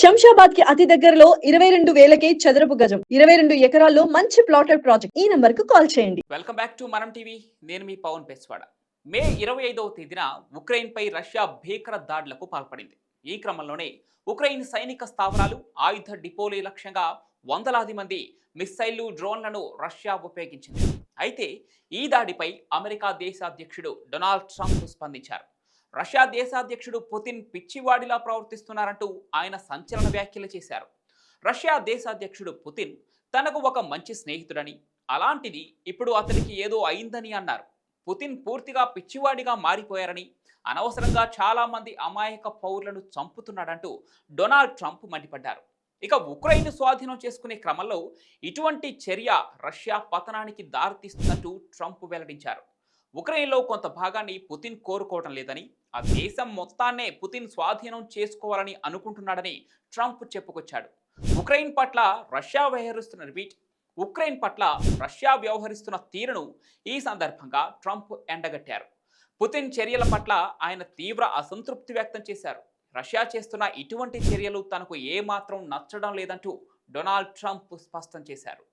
శంషాబాద్కి అతి దగ్గరలో ఇరవై రెండు వేలకే చదరపు గజం ఇరవై రెండు ఎకరాల్లో మంచి ప్లాటెడ్ ప్రాజెక్ట్. ఈ నంబర్కు కాల్ చేయండి. Welcome back to Manam TV. నేను మీ పవన్ పెస్వాడ. మే ఇరవై ఐదవ తేదీన ఉక్రెయిన్పై రష్యా భీకర దాడులకు పాల్పడింది. ఈ క్రమంలోనే ఉక్రెయిన్ సైనిక స్థావరాలు ఆయుధ డిపోలే లక్ష్యంగా వందలాది మంది మిస్సైళ్ళు డ్రోన్లను రష్యా ఉపయోగించింది. అయితే ఈ దాడిపై అమెరికా దేశాధ్యక్షుడు డొనాల్డ్ ట్రంప్ స్పందించారు. రష్యా దేశాధ్యక్షుడు పుతిన్ పిచ్చివాడిలా ప్రవర్తిస్తున్నారంటూ ఆయన సంచలన వ్యాఖ్యలు చేశారు. రష్యా దేశాధ్యక్షుడు పుతిన్ తనకు ఒక మంచి స్నేహితుడని అలాంటిది ఇప్పుడు అతనికి ఏదో అయిందని అన్నారు. పుతిన్ పూర్తిగా పిచ్చివాడిగా మారిపోయారని అనవసరంగా చాలామంది అమాయక పౌరులను చంపుతున్నాడంటూ డొనాల్డ్ ట్రంప్ మండిపడ్డారు. ఇక ఉక్రెయిన్ స్వాధీనం చేసుకునే క్రమంలో ఇటువంటి చర్య రష్యా పతనానికి దారితీస్తున్నట్టు ట్రంప్ వెల్లడించారు. ఉక్రెయిన్లో కొంత భాగాన్ని పుతిన్ కోరుకోవటం లేదని ఆ దేశం మొత్తాన్నే పుతిన్ స్వాధీనం చేసుకోవాలని అనుకుంటున్నాడని ట్రంప్ చెప్పుకొచ్చాడు. ఉక్రెయిన్ పట్ల రష్యా వ్యవహరిస్తున్న రిపీట్ ఉక్రెయిన్ పట్ల రష్యా వ్యవహరిస్తున్న తీరును ఈ సందర్భంగా ట్రంప్ ఎండగట్టారు. పుతిన్ చర్యల పట్ల ఆయన తీవ్ర అసంతృప్తి వ్యక్తం చేశారు. రష్యా చేస్తున్న ఇటువంటి చర్యలు తనకు ఏమాత్రం నచ్చడం లేదంటూ డొనాల్డ్ ట్రంప్ స్పష్టం చేశారు.